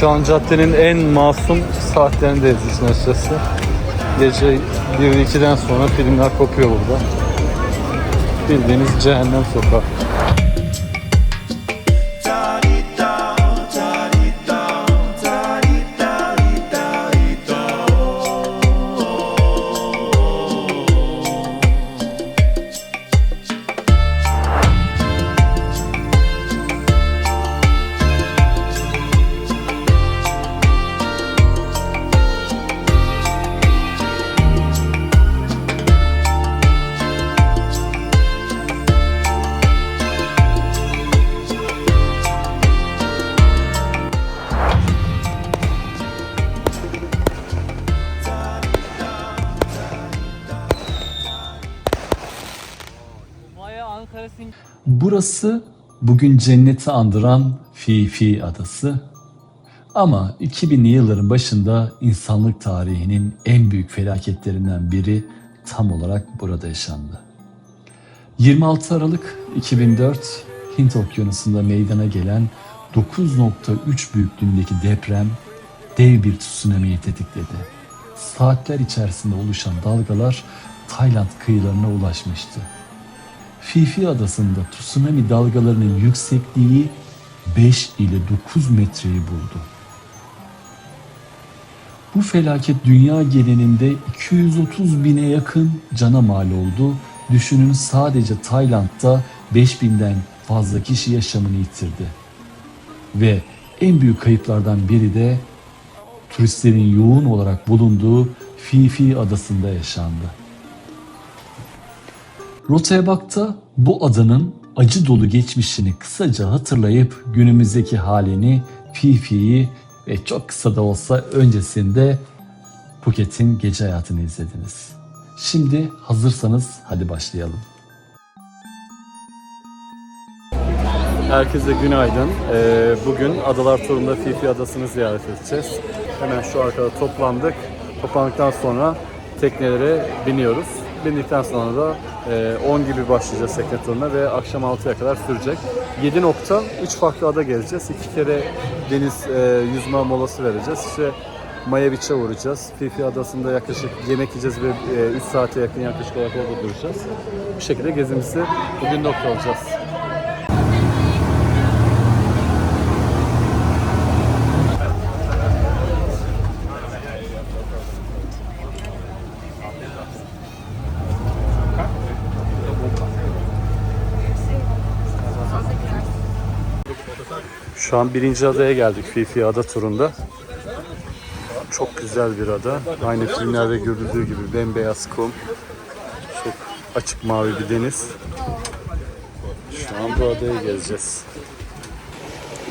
Şu an caddenin en masum saatlerindeyiz işin açıkçası. Gece 1-2'den sonra filmler kopuyor burada. Bildiğiniz cehennem sokağı. Burası bugün cenneti andıran Fifi Adası. Ama 2000'li yılların başında insanlık tarihinin en büyük felaketlerinden biri tam olarak burada yaşandı. 26 Aralık 2004 Hint Okyanusu'nda meydana gelen 9.3 büyüklüğündeki deprem dev bir tsunami'yi tetikledi. Saatler içerisinde oluşan dalgalar Tayland kıyılarına ulaşmıştı. Fifi adasında tsunami dalgalarının yüksekliği 5 ile 9 metreyi buldu. Bu felaket dünya genelinde 230 bine yakın cana mal oldu. Düşünün sadece Tayland'da 5000'den fazla kişi yaşamını yitirdi. Ve en büyük kayıplardan biri de turistlerin yoğun olarak bulunduğu Fifi adasında yaşandı. Rotaya bakta bu adanın acı dolu geçmişini kısaca hatırlayıp günümüzdeki halini, Fifi'yi ve çok kısa da olsa öncesinde Phuket'in gece hayatını izlediniz. Şimdi hazırsanız hadi başlayalım. Herkese günaydın. Ee, bugün Adalar Turunda Fifi Adası'nı ziyaret edeceğiz. Hemen şu arkada toplandık. Toplandıktan sonra teknelere biniyoruz. Bindikten sonra da e, 10 gibi başlayacağız tekne ve akşam 6'ya kadar sürecek. 7 nokta 3 farklı ada gezeceğiz. 2 kere deniz e, yüzme molası vereceğiz. İşte Maya Beach'e uğrayacağız. Fifi Adası'nda yaklaşık yemek yiyeceğiz ve 3 saate yakın yaklaşık olarak orada duracağız. Bu şekilde gezimizi bugün noktalayacağız. Şu an birinci adaya geldik Fifi Ada turunda. Çok güzel bir ada. Aynı filmlerde görüldüğü gibi bembeyaz kum. Çok açık mavi bir deniz. Şu an bu adayı gezeceğiz.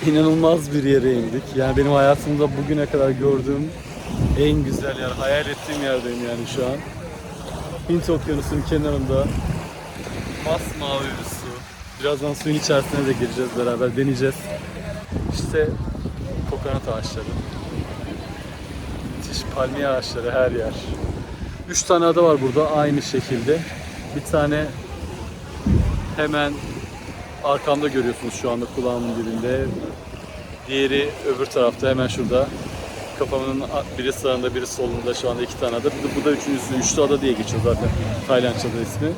İnanılmaz bir yere indik. Yani benim hayatımda bugüne kadar gördüğüm en güzel yer, hayal ettiğim yerdeyim yani şu an. Hint Okyanusu'nun kenarında masmavi bir su. Birazdan suyun içerisine de gireceğiz beraber deneyeceğiz. İşte kokonat ağaçları. Müthiş palmiye ağaçları her yer. Üç tane ada var burada aynı şekilde. Bir tane hemen arkamda görüyorsunuz şu anda kulağımın dibinde. Diğeri öbür tarafta hemen şurada. Kafamın biri sağında biri solunda şu anda iki tane ada. Bu da, üçüncüsü. Üçlü ada diye geçiyor zaten Taylandça'da ismi.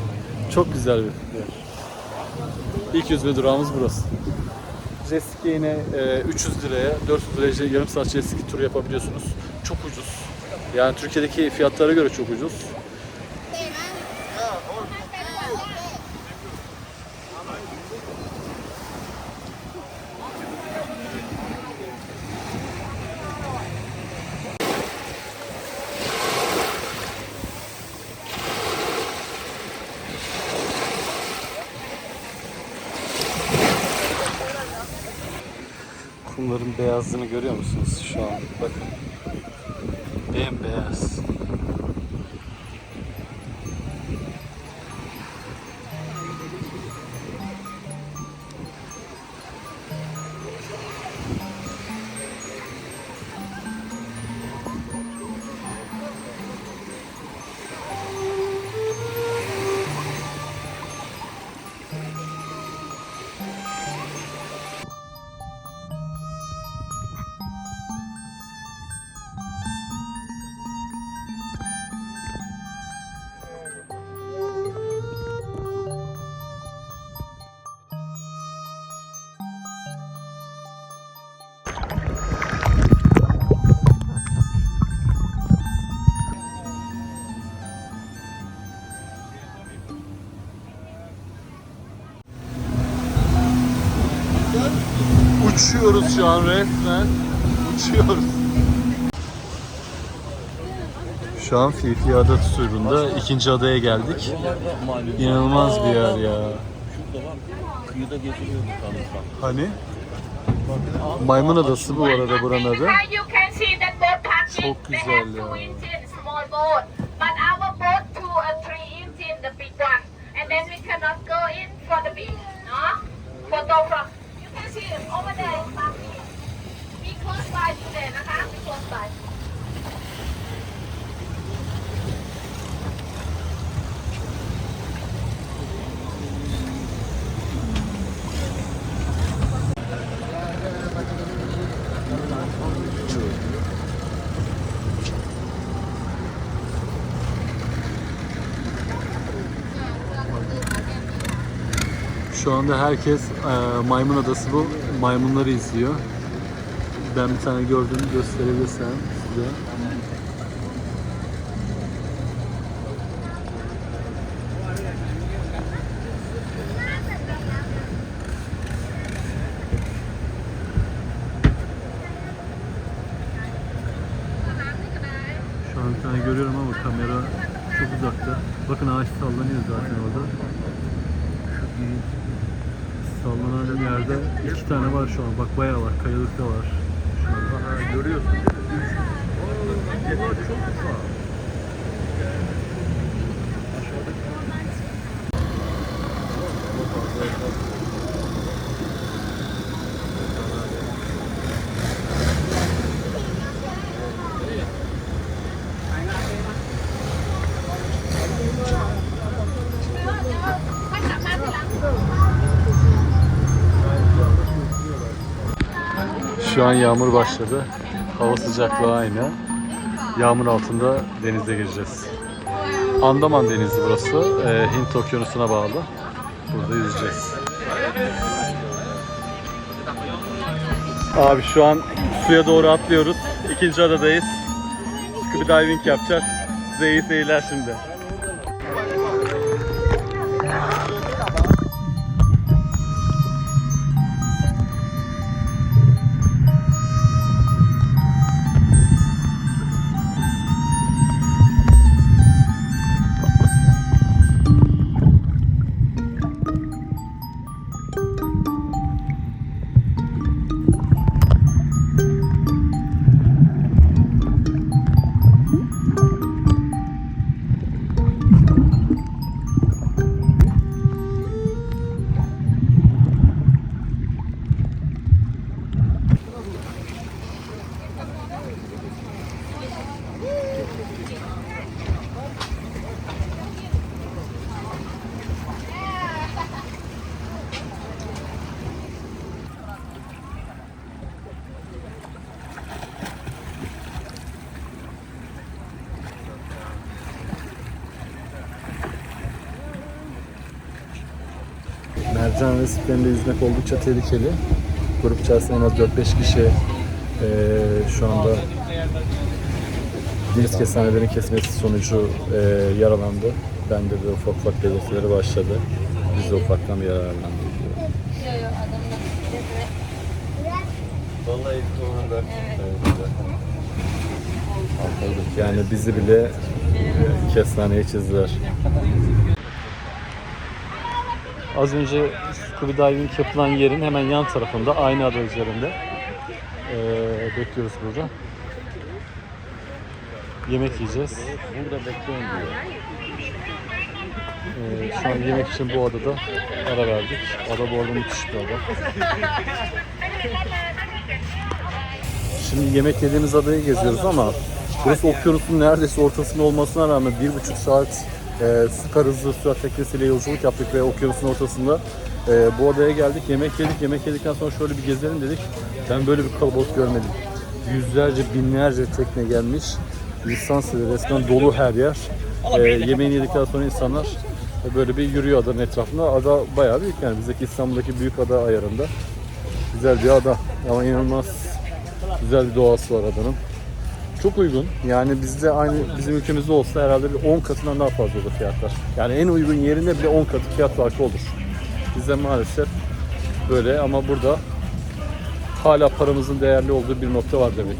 Çok güzel bir yer. İlk yüzme durağımız burası. Jet ski yine e, 300 liraya, 400 liraya yarım saat jet ski turu yapabiliyorsunuz. Çok ucuz. Yani Türkiye'deki fiyatlara göre çok ucuz. Kumların beyazlığını görüyor musunuz şu an? Bakın. Bembeyaz. Uçuyoruz şu an resmen. Uçuyoruz. Şu an Fifi Ada turunda ikinci adaya geldik. İnanılmaz bir yer ya. Hani? Maymun Adası bu arada buranın adı. Çok güzel ya. two engine small boat, but our boat two or three engine the big one, and then we cannot go in for the big, no? From You can see it over there is parking. Be close by today, นะคะ Be close by. Şu anda herkes e, Maymun Adası bu. Maymunları izliyor. Ben bir tane gördüm gösterebilirsem size. Şu an bir görüyorum ama kamera çok uzakta. Bakın ağaç sallanıyor zaten orada. Şu sallanan yerde iki tane var şu an. Bak bayağı var. Kayalık da var. Şu an. Aha, görüyorsun. Çok ufak. Şu an yağmur başladı. Hava sıcaklığı aynı. Yağmur altında denize gireceğiz. Andaman Denizi burası. Ee, Hint Okyanusu'na bağlı. Burada yüzeceğiz. Abi şu an suya doğru atlıyoruz. İkinci adadayız. Scuba diving yapacağız. Size iyi seyirler şimdi. Mercan resiflerinde yüzmek oldukça tehlikeli. Grup içerisinde en az 4-5 kişi eee, şu anda deniz kestanelerin kesmesi sonucu eee, yaralandı. Bende de ufak ufak belirtileri başladı. Biz de ufaktan bir yararlandık. Vallahi sonunda. Yani bizi bile eee, kestaneye çizdiler. Az önce scuba diving yapılan yerin hemen yan tarafında aynı ada üzerinde. Eee, bekliyoruz burada. Yemek yiyeceğiz. Burada bekleyin diyor. Ee, şu an yemek için bu adada ara verdik. Ada bu arada müthiş bir ada. Şimdi yemek yediğimiz adayı geziyoruz ama burası okyanusun neredeyse ortasında olmasına rağmen bir buçuk saat e, süper hızlı sürat teknesiyle yolculuk yaptık ve okyanusun ortasında e, bu adaya geldik. Yemek yedik. Yemek yedikten sonra şöyle bir gezelim dedik. Ben böyle bir kalabalık görmedim. Yüzlerce, binlerce tekne gelmiş. İnsan resmen dolu her yer. E, yemeğini yedikten sonra insanlar böyle bir yürüyor adanın etrafında. Ada bayağı büyük yani bizdeki İstanbul'daki büyük ada ayarında. Güzel bir ada ama inanılmaz güzel bir doğası var adanın. Çok uygun. Yani bizde aynı bizim ülkemizde olsa herhalde bir 10 katından daha fazla olur fiyatlar. Yani en uygun yerinde bile 10 katı fiyat farkı olur. Bizde maalesef böyle ama burada hala paramızın değerli olduğu bir nokta var demek.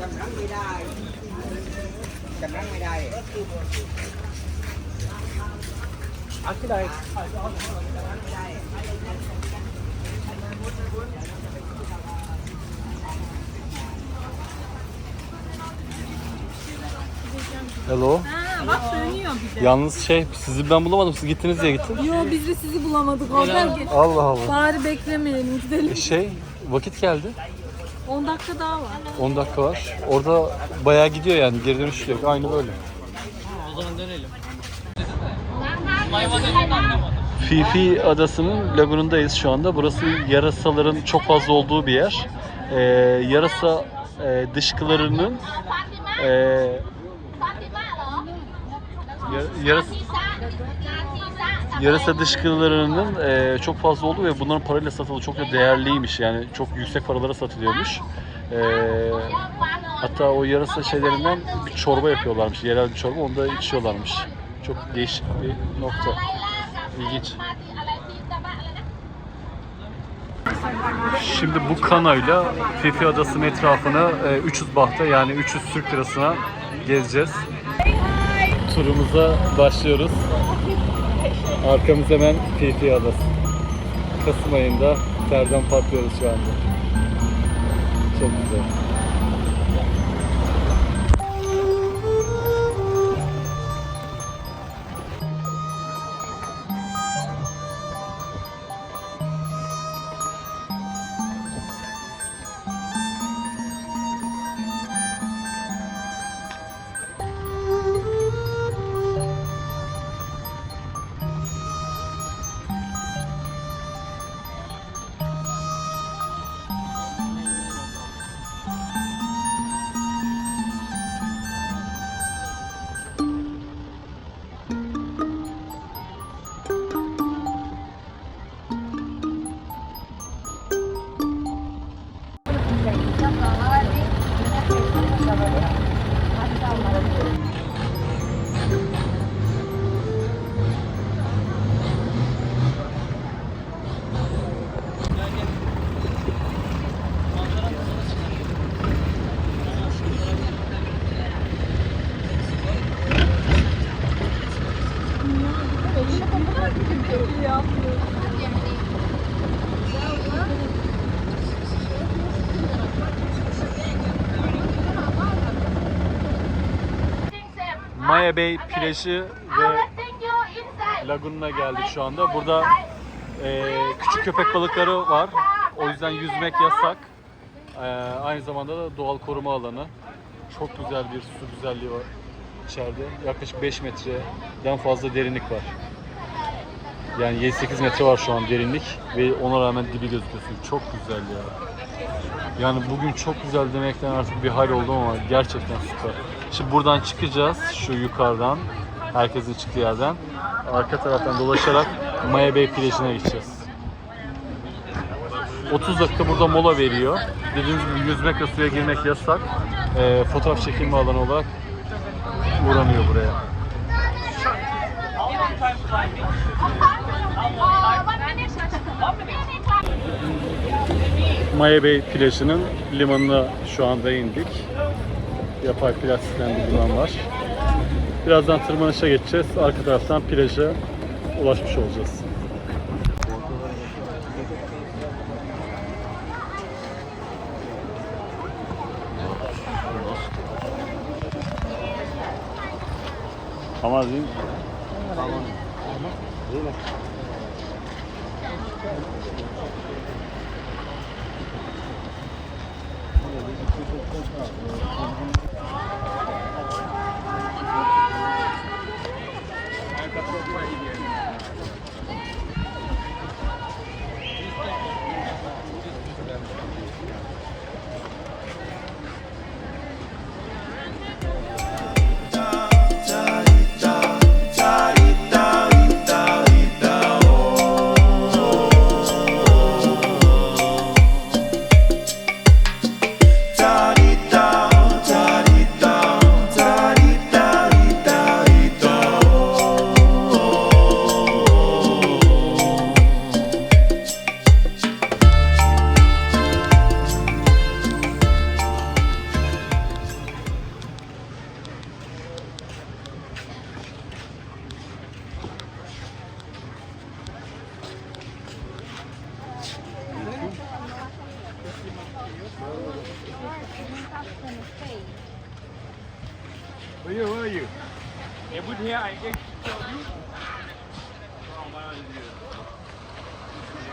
จำนั่งไม่ได้จำนั่งไม่ได้ Hello. Ha, bak dönüyor bir de. Yalnız şey sizi ben bulamadım. Siz gittiniz diye gittim. Yo biz de sizi bulamadık. Oradan git. Allah Allah. Bari beklemeyelim gidelim. Şey vakit geldi. 10 dakika daha var. 10 dakika var. Orada bayağı gidiyor yani. Geri dönüş yok. Aynı böyle. O zaman dönelim. Fifi adasının lagunundayız şu anda. Burası yarasaların çok fazla olduğu bir yer. Ee, yarasa e, dışkılarının e, ya- yarasa, yarasa dışkılarının e, çok fazla olduğu ve bunların parayla satıldığı çok da değerliymiş. Yani çok yüksek paralara satılıyormuş. E, hatta o yarasa şeylerinden bir çorba yapıyorlarmış. Yerel bir çorba. Onu da içiyorlarmış. Çok değişik bir nokta. İlginç. Şimdi bu kanoyla Fifi Adası'nın etrafını e, 300 bahta yani 300 Türk lirasına gezeceğiz. Turumuza başlıyoruz. Arkamız hemen Fifi Adası. Kasım ayında terden patlıyoruz şu anda. Çok güzel. Maya Bay plajı ve lagununa geldik şu anda. Burada e, küçük köpek balıkları var. O yüzden yüzmek yasak. E, aynı zamanda da doğal koruma alanı. Çok güzel bir su güzelliği var içeride. Yaklaşık 5 metreden fazla derinlik var. Yani 7-8 metre var şu an derinlik ve ona rağmen dibi gözüküyorsun. Çok güzel ya. Yani bugün çok güzel demekten artık bir hal oldum ama gerçekten süper. Şimdi buradan çıkacağız şu yukarıdan. Herkesin çıktığı yerden. Arka taraftan dolaşarak Maya Bay plajına gideceğiz. 30 dakika burada mola veriyor. Dediğimiz gibi yüzmek ve suya girmek yasak. Ee, fotoğraf çekilme alanı olarak uğranıyor buraya. Maya Bay plajının limanına şu anda indik. Yapay plaj süslen bir liman var. Birazdan tırmanışa geçeceğiz. Arka taraftan plaja ulaşmış olacağız. Ama? Değil mi? Amazing.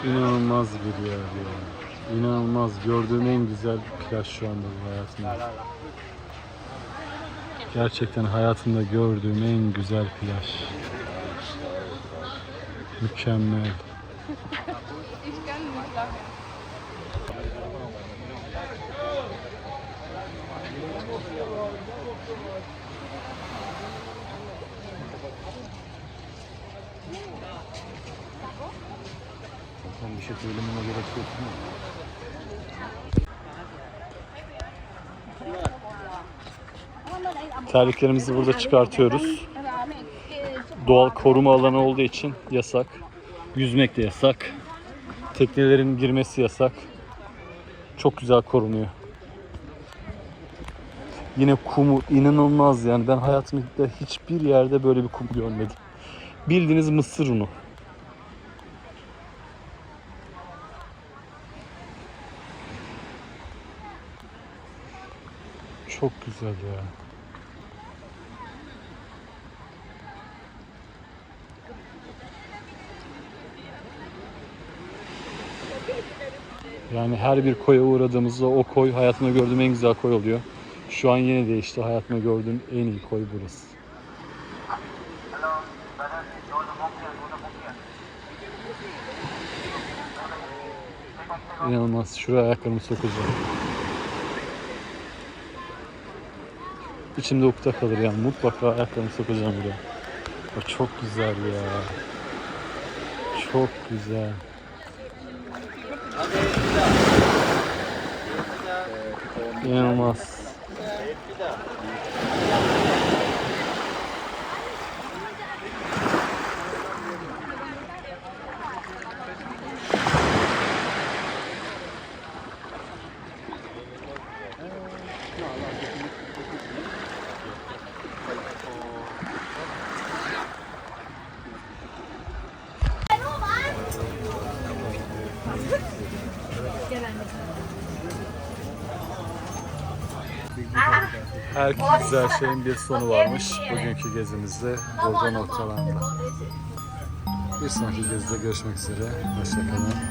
İnanılmaz bir yer ya. İnanılmaz. Gördüğüm en güzel plaj şu anda bu hayatımda. Gerçekten hayatımda gördüğüm en güzel plaj. Mükemmel. Sen bir şey söylemene gerek yok? Terliklerimizi burada çıkartıyoruz. Doğal koruma alanı olduğu için yasak. Yüzmek de yasak. Teknelerin girmesi yasak. Çok güzel korunuyor. Yine kumu inanılmaz yani. Ben hayatımda hiçbir yerde böyle bir kum görmedim. Bildiğiniz mısır unu. Çok güzel ya. Yani her bir koya uğradığımızda o koy hayatımda gördüğüm en güzel koy oluyor. Şu an yine değişti. Hayatımda gördüğüm en iyi koy burası. İnanılmaz. Şuraya ayaklarımı sokacağım. İçimde ukde kalır yani. Mutlaka ayaklarımı sokacağım buraya. O çok güzel ya. Çok güzel. İnanılmaz. Her güzel şeyin bir sonu varmış. Bugünkü gezimizde burada noktalandı. Bir sonraki gezide görüşmek üzere. Hoşçakalın.